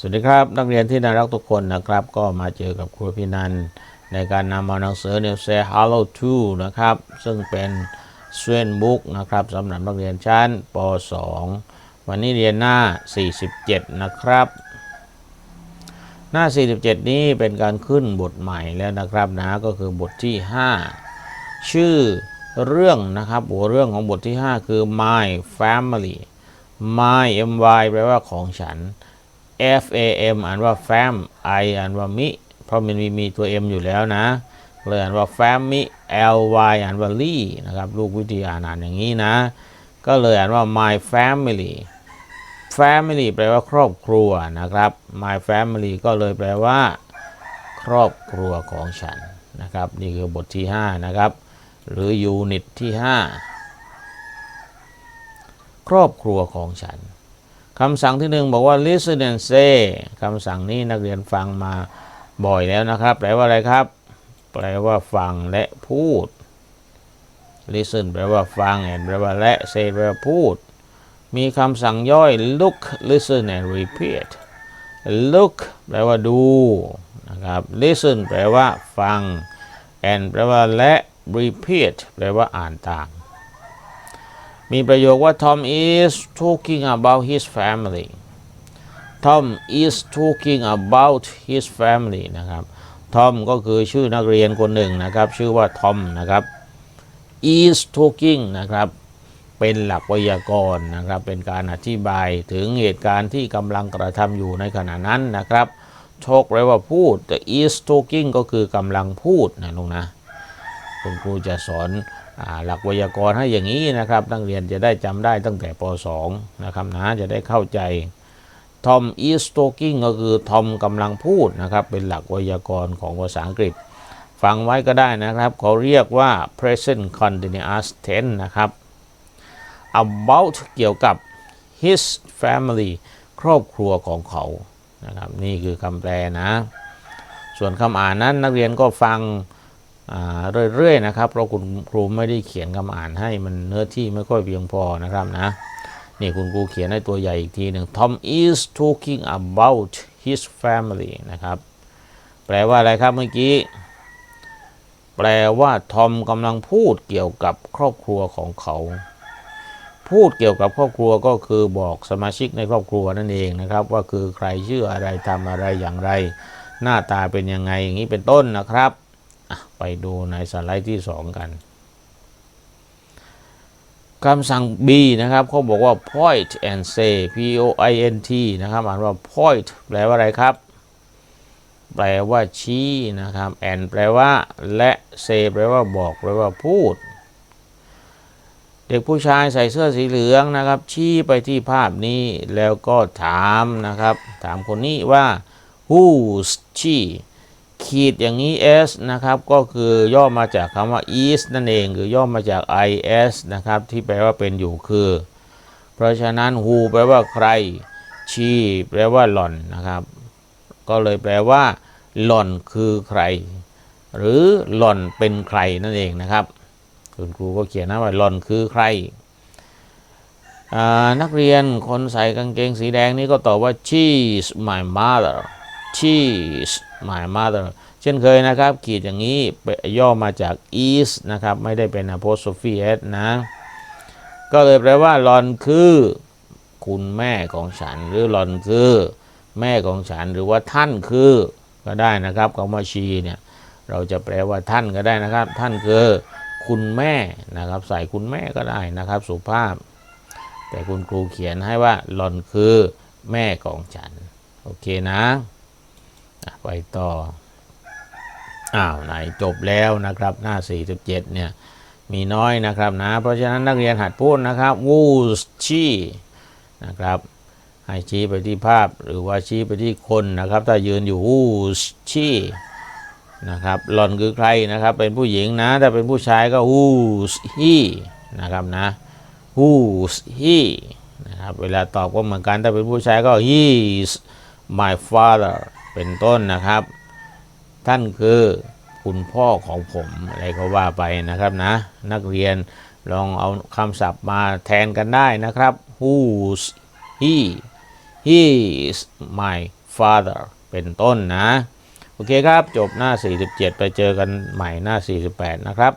สวัสดีครับนักเรียนที่น่ารักทุกคนนะครับ ก็มาเจอกับครูพินัน ในการนำเอาหนังสือ New Say Hello to นะครับ ซึ่งเป็นเวนบุ๊กนะครับสำหรับนักเรียนชั้นป .2 วันนี้เรียนหน้า 47 นะครับ หน้า 47 นี้เป็นการขึ้นบทใหม่แล้วนะครับนะก็คือบทที่ 5 ชื่อเรื่องนะครับหัวเรื่องของบทที่ 5 คือ my family my my แปลว่าของฉัน F A M อ่านว่า fam I อ่านว่ามิ เพราะมันมีมีตัว M อยู่แล้วนะเลยอ่านว่า family L Y อ่านว่าลี่นะครับลูกวิธีอ่านอ่านอย่างนี้นะ ก็เลยอ่านว่า my family family แปลว่าครอบครัวนะครับ my family ก็เลยแปลว่า ครอบครัวของฉันนะครับ นี่คือบทที่ 5 นะครับ หรือยูนิตที่ 5 ครอบครัวของฉัน คำสั่งที่หนึ่งบอกว่า listen and say คำสั่งนี้นักเรียนฟังมาบ่อยแล้วนะครับ แปลว่าอะไรครับ แปลว่าฟังและพูด listen แปลว่าฟัง and แปลว่าและ say แปลว่าพูด มีคำสั่งย่อย look listen and repeat look แปลว่าดูนะครับ listen แปลว่าฟัง and แปลว่าและ repeat แปลว่าอ่านตาม มีประโยคว่า Tom is talking about his family Tom is talking about his family นะครับ Tom ก็คือชื่อนักเรียนคนหนึ่งนะครับ ชื่อว่า Tom นะครับ is talking นะครับ เป็นหลักไวยากรณ์นะครับ เป็นการอธิบายถึงเหตุการณ์ที่กำลังกระทำอยู่ในขณะนั้นนะครับ talk แปลว่าพูดแต่ is talking ก็คือกำลังพูดนะลุงนะ คุณครูจะสอนอหลักไวยากรณ์ให้อย่างนี้นะครับ นักเรียนจะได้จำได้ตั้งแต่ป .2 นะครับนะจะได้เข้าใจ Tom is talking ก็คือทอมกำลังพูดนะครับ เป็นหลักไวยากรณ์ของภาษาอังกฤษ ฟังไว้ก็ได้นะครับ เขาเรียกว่า present continuous tense นะครับ about เกี่ยวกับ his family ครอบครัวของเขานะครับ นี่คือคำแปลนะ ส่วนคำอ่านนั้นนักเรียนก็ฟัง เรื่อยๆนะครับเพราะคุณครูไม่ได้เขียนคำอ่านให้มันเนื้อที่ไม่ค่อยเพียงพอนะครับนะนี่คุณครูเขียนให้ตัวใหญ่อีกทีหนึ่ง Tom is talking about his family นะครับ แปลว่าอะไรครับเมื่อกี้ แปลว่าทอมกำลังพูดเกี่ยวกับครอบครัวของเขา พูดเกี่ยวกับครอบครัวก็คือบอกสมาชิกในครอบครัวนั่นเองนะครับ ว่าคือใครชื่ออะไรทำอะไรอย่างไร หน้าตาเป็นยังไงอย่างนี้เป็นต้นนะครับ ไปดูในสไลด์ที่ 2 กันคำสั่ง B นะครับเขาบอกว่า point and say P O I N T นะครับอ่านว่า point แปลว่าอะไรครับ แปลว่าชี้นะครับ and แปลว่า และ say แปลว่าบอก แปลว่าพูด เด็กผู้ชายใส่เสื้อสีเหลืองนะครับ ชี้ไปที่ภาพนี้แล้วก็ถามนะครับ ถามคนนี้ว่า who's she ขีดอย่างนี้ s นะครับก็คือย่อมาจากคำว่า is นั่นเองคือย่อมาจาก is นะครับที่แปลว่าเป็นอยู่คือ เพราะฉะนั้น who แปลว่าใคร she แปลว่าหล่อนนะครับ ก็เลยแปลว่า หล่อนคือใคร หรือหล่อนเป็นใครนั่นเองนะครับคุณครูก็เขียนนะว่าหล่อนคือใครนักเรียนคนใส่กางเกงสีแดงนี่ก็ตอบว่า she's my mother she's my mother เช่นเคยนะครับ ขีดอย่างนี้ย่อมาจาก is นะครับ ไม่ได้เป็น apostrophe s นะ ก็เลยแปลว่าหลอนคือ คุณแม่ของฉัน หรือหลอนคือ แม่ของฉันหรือว่าท่านคือก็ได้นะครับคำว่า she เนี่ยเราจะแปลว่าท่านก็ได้นะครับ ท่านคือ คุณแม่นะครับ ใส่คุณแม่ก็ได้นะครับ สุภาพ แต่คุณครูเขียนให้ว่าหลอนคือแม่ของฉัน โอเคนะ ไปต่อ อ้าวไหนจบแล้วนะครับ หน้า 47 เนี่ย มีน้อยนะครับนะ เพราะฉะนั้นนักเรียนหัดพูดนะครับ who's she นะครับให้ชี้ไปที่ภาพหรือว่าชี้ไปที่คนนะครับ ถ้ายืนอยู่ who's she นะครับหล่อนคือใครนะครับ เป็นผู้หญิงนะถ้าเป็นผู้ชายก็ who's he นะครับนะ who's he นะครับ เวลาตอบก็เหมือนกันถ้าเป็นผู้ชายก็ he's my father เป็นต้นนะครับ ท่านคือคุณพ่อของผมอะไรก็ว่าไปนะครับนะ นักเรียนลองเอาคำศัพท์มาแทนกันได้นะครับ who's he he is my father เป็นต้นนะ โอเคครับ จบหน้า 47 ไปเจอกันใหม่หน้า 48 นะครับ